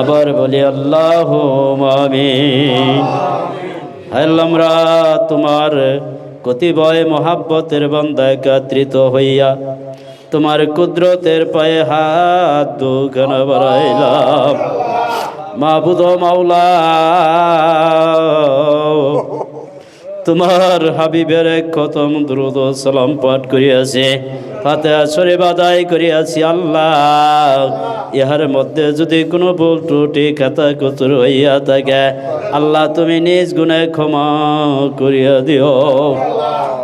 আবার বলি আল্লাহ আমিন। আমরা তোমার কতিবয় মহাব্বতের বন্দায় একত্রিত হইয়া তোমার কুদরতের পায়ে হাত দুখান বাড়াইলাম। মাহবুদ মাওলা তোমার হাবিবের খতম দ্রুত সালাম পাঠ করিয়াছে হাতে আসরে বাদাই করিয়াছি আল্লাহ। ইহার মধ্যে যদি কোনো ভুল ত্রুটি খাতা কুতুর হইয়া থাকে, আল্লাহ তুমি নিজ গুণে ক্ষমা করিয়া দিও।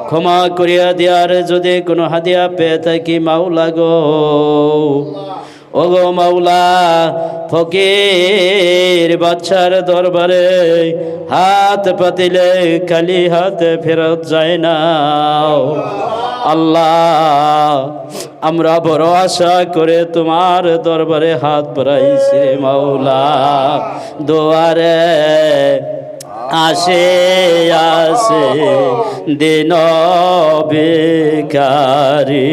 ক্ষমা করিয়া দিয়ার যদি কোনো হাদিয়া পেয়ে থাকি মাওলা গো। ওগো মাওলা, ফকির বাচ্চার দরবারে হাত পাতিলে খালি হাতে ফেরত যায় না আল্লাহ, আমরা বড় আশা করে তোমার দরবারে হাত বাড়াইছি মাওলা। দোয়ারে আসে আসে, দিন বেকারি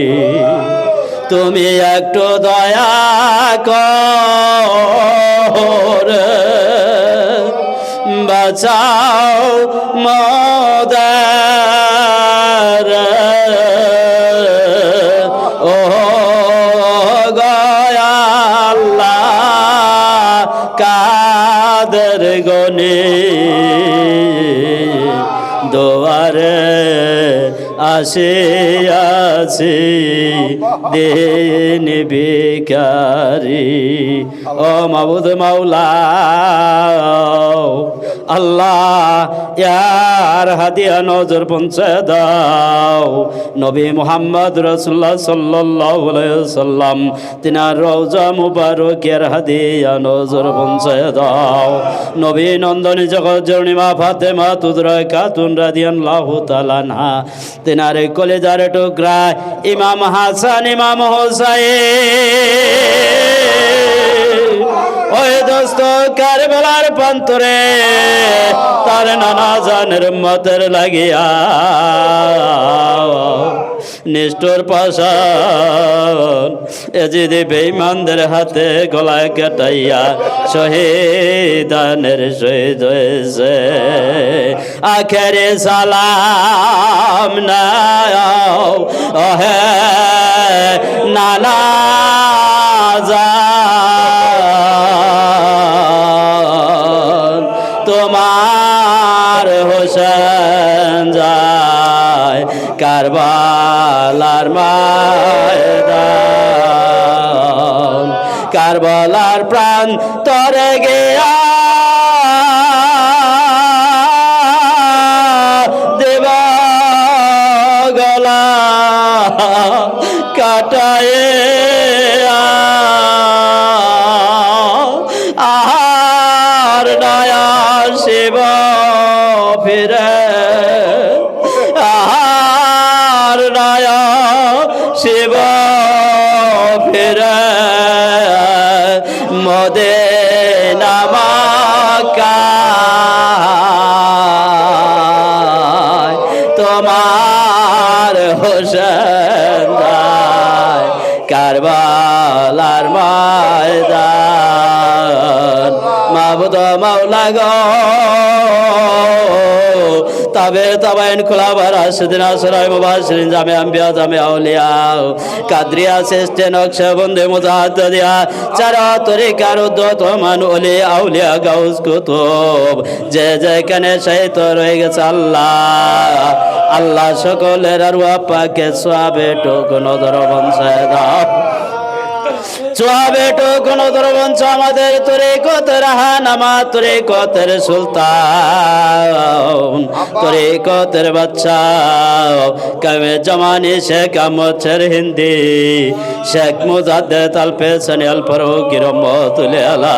তুমি একটু দয়া কর। বাঁচাও মদার আসে আছে দেন বেকারি ও মাবুদ মাওলা আল্লাহ, ইয়ার হাদিয়া নজর পৌঁছে দাও। নবী মোহাম্মদ রসুল্লাহ আলাইহি সাল্লাম তিনার রওজা মুবারকের হাদিয়া নজর পৌঁছে দাও। নবী নন্দনী জগৎ জননী মা ফাতেমা তুদরা খাতুন রাদিয়াল্লাহু তাআলা না তিনার কলেজার টুকরা ইমাম হাসান, ইমাম হোসাইন। দোস্ত কারবেলার প্রান্তরে তার নানা জানের মতের লাগিয়া নিষ্ঠুর পাশান এজিদি বেঈমানদের হাতে গলায় কাটাইয়া শহীদানের শহীদ হয়েছে। আখেরে সালাম নাও, ওহে নানা হোসেন যায় কারবালার ময়দান। কারবালার প্রাণ তরে গিয়া। দেব গলা কাটায় হোসেন ভাই কারবালার ময়দান। মাবুদ মাওলা গো তবে তবাইন খোলাবার আসদিন আসরাই মুবাসরিন জামে আম্বিয়া, জামে আউলিয়া। কাদরিয়া, শ্রেষ্ঠে নকশা, বন্দে মুজাহাদ দিয়া চারা তরিকার উদ্যত, মান ওলি আউলিয়া, গাউস কুতুব। যে যেখানে সহিত রয়ে গেছে আল্লাহ আল্লাহ সকলের আর পাকে সোয়াবে, টোক নজর বংশায় দাও। সোয়াবে টোক নজর বংশ আমাদের তোরে কত রাহান, আমার তোরে কতের সুলতান। তোরে কতের বাচ্চা কবে জমানি শেখ আমছের হিন্দি। শেখ মুজাদ্দে তাল পেছনে অল্প রোগীর তুলে আলা।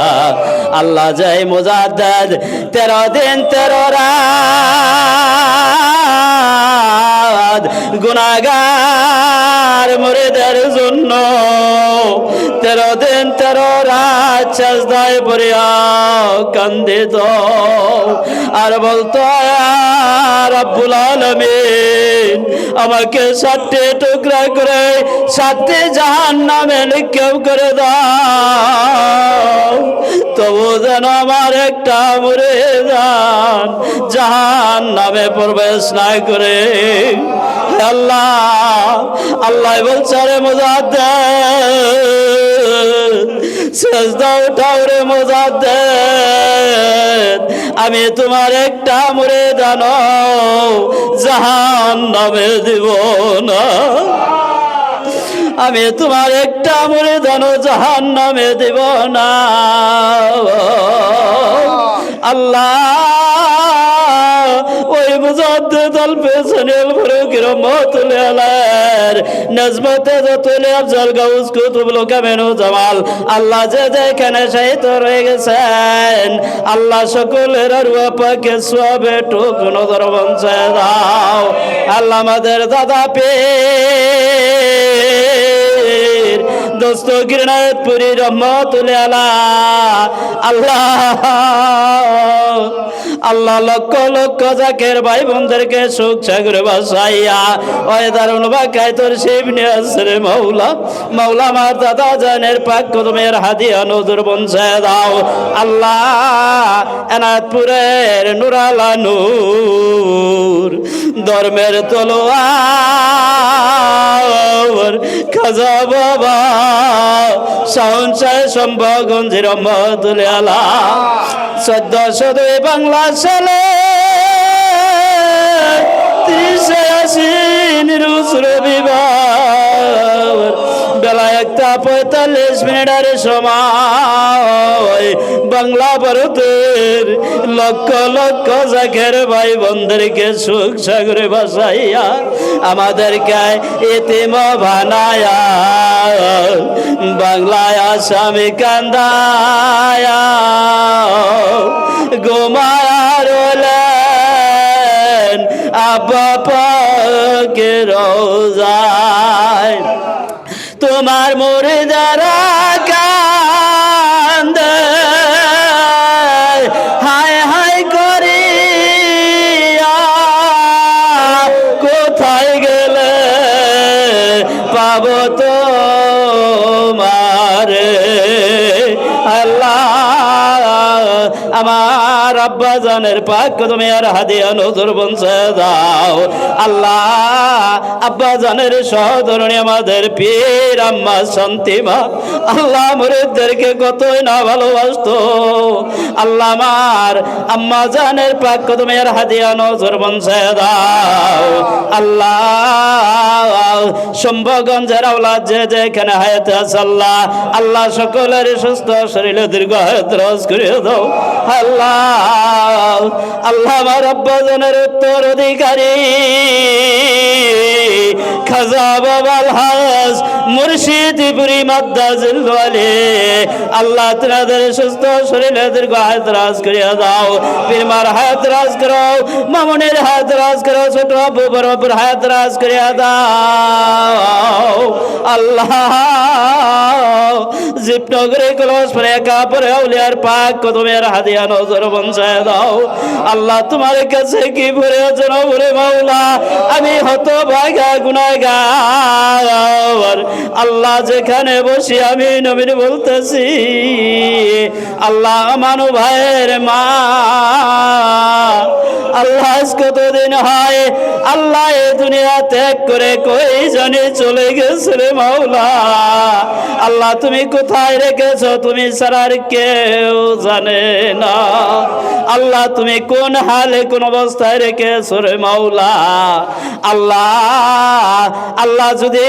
আল্লাহ যাই মুজাদ্দেদ, তেরো দিন তেরো রাত। গুনাগার মুরিদের জন্য তেরো দিন, তেরো রাত চেষ্টায় পড়িয়া কান্দিত আর বলতো রব্বুল আলমিন, আমাকে সাতটি টুকরা করে, সাতটি জাহান নামে নিক্ষেপ করে দাও। তবু যেন আমার একটা মরে যান। জাহান নামে প্রবেশ না করে। আল্লাহ আল্লাহ বলছে রে মোজাদ সেজদা উঠাও রে মোজাদ আমি তোমার একটা মরে জানো জাহান নামে দিব না। আমি তোমার একটা মরে জানো জাহান নামে দেব না। আল্লাহ, ওই মুজাদ্দিদ আল পেছনের ফরুকের মতুল আলার নজমতে যতুল আফজল গাউস কুতুব লোকামেনু জামাল। আল্লাহ যে যেখানে সাহিত্য রয়ে গেছেন, আল্লাহ সকলের রুয়া পাকে সবে টুক নজর বঞ্চে দাও, আল্লাহ আমাদের দাদা পে দোস্ত গিরনায়তপুরি রহমতুল আলা আল্লাহ। আল্লাহ লক্ষ লক্ষ জাকের ভাই বোনদেরকে সুখ সাগরে বাসাইয়া। ওই দারুণ বাকায় তোর শিব নিয়াসরে মৌলা মৌলা মা দাদা জানের পাক কদমের হাদিয়া নজর বঞ্চে দাও। আল্লাহ এনাথপুরের নুরালা নূর, ধর্মের তলোয়ার, খাজা বাবা শাহন শাহ সম্ভগঞ্জের মধুলে আলা। চোদ্দশো দুই বাংলা সালে ত্রিশে আশ্বিন রুশ রবিবার একটা পঁয়তাল্লিশ মিনিটের সময় বাংলা ভারতের লক্ষ লক্ষ জাকের ভাই বন্ধুদেরকে সুখ সাগরে বাসাইয়া আমাদেরকে এতিম বানায়া, বাংলায় আসামি কান্দায়া গোমায়ার আব্বা পাকে রোজায়। তোমার মোরে যারা জানের পাক তুমি আর হাদিয়া নজর বংশে দাও আল্লাহ আব্বা জানের সহধরণী আমাদের পীর আম্মা শান্তিমা, আল্লাহ মুরিদদেরকে কতই না ভালোবাসতো। আল্লাহ আমার আম্মা জানের পাক তুমি আর হাদিয়া নজর বংশে দাও আল্লাহ সম্ভগঞ্জের আওলাদ যে যেখানে হায়াতে আছে, আল্লাহ আল্লাহ সকলের সুস্থ শরীরে দীর্ঘ হায়াত রস করে দাও। আল্লাহ আল্লাহ আমার আব্বাজনের উত্তর অধিকারী খাজা বাবাল হাস মুর্শিদপুরি মাদ্দাজিল ওয়ালি, আল্লাহ তোমাদের সুস্থ শরীরে দীর্ঘ হায়াত রাজ করিয়া দাও, পীরমার হায়াত রাজ করো, মামুনের হায়াত রাজ করো, ছোট আব্বু বড় আব্বুর হায়াত রাজ করিয়া দাও। আল্লাহ, জিপনগরে কলস পরে একা পরে আউলিয়ার পাক কদমের হাদিয়া নজর বঞ্চায় দাও। আল্লাহ তোমার কাছে কি ভরে আছেন ভরে মাওলা? আমি হত ভাগা গুনাহগার। আল্লাহ যেখানে বসি আমি নবীন বলতেছি। আল্লাহ মানু ভাইয়ের মা। আল্লাহ কতদিন হয়? আল্লাহ এ দুনিয়া ত্যাগ করে কই জানি চলে গেছে রে মাওলা। আল্লাহ তুমি কোথায় রেখেছো? তুমি সারার কেউ জানে না। আল্লাহ তুমি কোন হালে কোন অবস্থায় রেখেছো রে মাওলা? আল্লাহ আল্লাহ যদি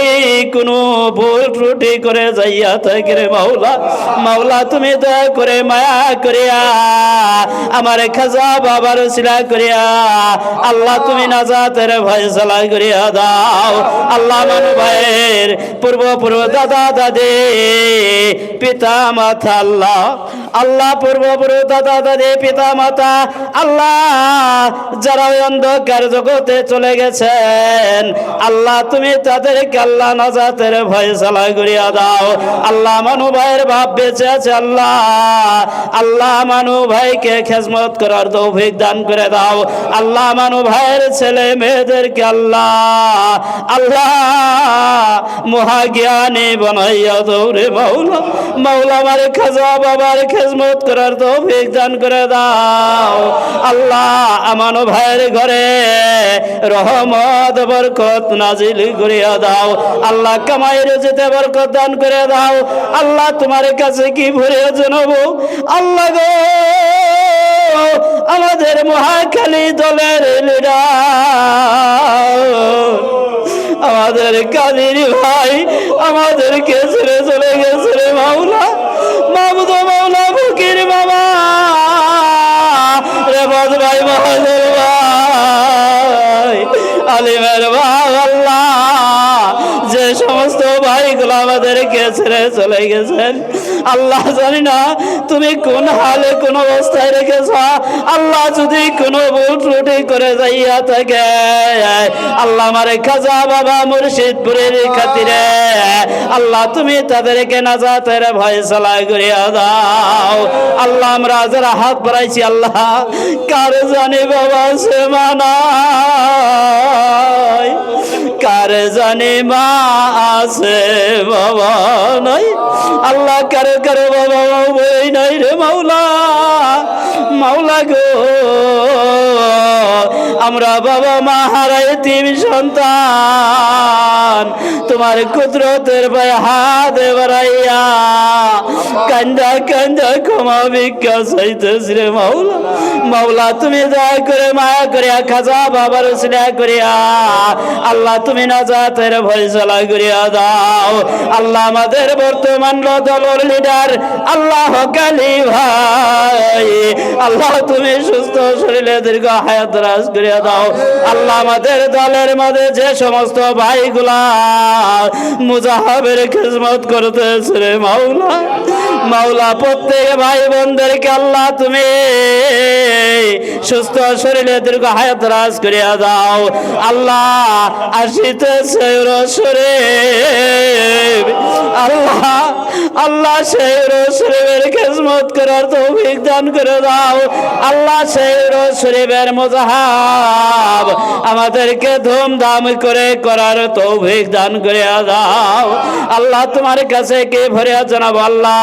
কোনো ভুল ত্রুটি করে যাইয়া থাকে রে মাওলা। মাওলা, তুমি দয়া করে মায়া করিয়া আমার খাজা বাবার শিলা করিয়া আল্লাহ তুমি নাজাতের ভাই সালা করিয়া দাও। আল্লাহ মানু ভাইয়ের পূর্ব পূর্ব দাদা দাদি, পিতা মাথা আল্লাহ আল্লাহ পূর্ব পূর্ব দাদা, দাদি পিতা মাতা আল্লাহ যারা ওই অন্ধকার জগতে চলে গেছেন, আল্লাহ তুমি তাদেরকে আল্লাহ নাজাতের ভয় সালা করিয়া দাও। আল্লাহ মানু ভাইয়ের ভাব বেঁচে আছে, আল্লাহ। আল্লাহ মানু ভাইকে খেজমত করার তৌফিক দান করে দাও। আল্লাহ মানু ভাইয়ের ছেলে মেয়েদেরকে আল্লাহ আল্লাহ মহাজ্ঞানী বানাইয়া দৌড়ে মাওলা। মাওলা আমার খাজা, বাবার খেজমত করার তৌফিক দান করে দাও। আল্লাহ আমানো ভাইয়ের ঘরে রহমত, বরকত নাজিল করিয়া দাও। আল্লাহ কামাই রুজিতে বরকত দান করে দাও। আল্লাহ তোমার কাছে কি ভরে জানাব? আল্লাহ গো, আমাদের মহাখালী দলের লিডার। আমাদের কাদির ভাই আমাদেরকে ছেড়ে চলে গেছে মাওলা। মামুদ মাওলা ফকির বাবা। রেবত ভাই বাহাদুর ভাই, আলিমের আল্লাহ। যে সমস্ত ভাইগুলো আমাদেরকে ছেড়ে চলে গেছেন, আল্লাহ জানি না তুমি কোন হালে কোন অবস্থায় রেখেছ। আল্লাহ যদি কোনো ভুল ত্রুটি করে যাইয়া থাকে, আল্লাহ আমারে খাজা বাবা মুর্শিদপুরের খাতিরে। আল্লাহ, তুমি তাদেরকে নাজাতের ভয় চালা করিয়া দাও। আল্লাহ, আমরা যারা হাত বাড়াইছি, আল্লাহ, কার জানি বাবা সে মানায়? কার জানি মা আছে বাবা নাই? আল্লাহ, কারও কারও বাবা বই নাই রে মাওলা? মাওলা গো আমরা বাবা মা হারাই তিন সন্তান। তোমার কুদরতের ভাই হাত বাড়াইয়া কান্দা কান্দা ক্ষমা ভিক্ষা চাইতেছ রে মাওলা। মাওলা, তুমি দয়া করে মায়া করিয়া, খাজা বাবার উসিলা করিয়া, আল্লাহ তুমি না যাতের ফয়সলা করিয়া দাও। আল্লাহ আমাদের বর্তমান দলের লিডার আল্লাহ কালী ভাই। আল্লাহ তুমি সুস্থ শরীরে দীর্ঘ হায়াত রাজ করিয়া দাও। আল্লাহ আমাদের দলের মধ্যে যে সমস্ত ভাইগুলা মুজাহাবের খিজমত করতেছে রে মাওলা। মাওলা, প্রত্যেক ভাই বোনদেরকে আল্লাহ তুমি সুস্থ শরীরে দীর্ঘ হায়াত রাজ করিয়া দাও। আল্লাহ আসিতেছে রসরে। আল্লাহ আল্লাহ সেই রসরের খেজমত করার তৌফিক দান করে দাও। আল্লাহ সেই রসরের মোজাহাব আমাদেরকে ধুমধাম করে করার তৌফিক দান করে দাও আল্লাহ তোমার কাছে কে ভরিয়া জানাব আল্লাহ?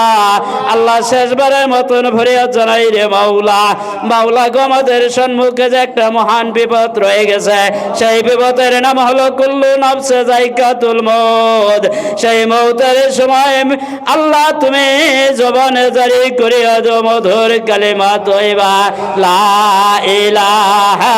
আল্লাহ শেষবারের মতন ভরিয়া জানাই রে মাওলা। মাওলা গো, আমাদের সম্মুখে যে একটা মহান বিপদ রয়ে গেছে, সেই বিপদের নাম হলো কুল্লু নবসে জাইকাতুল মৌত। সেই মৌতের সময় আল্লাহ তুমি জবানে জারি করিয়া দো মধুর কালিমা তৈবা। লা ইলাহা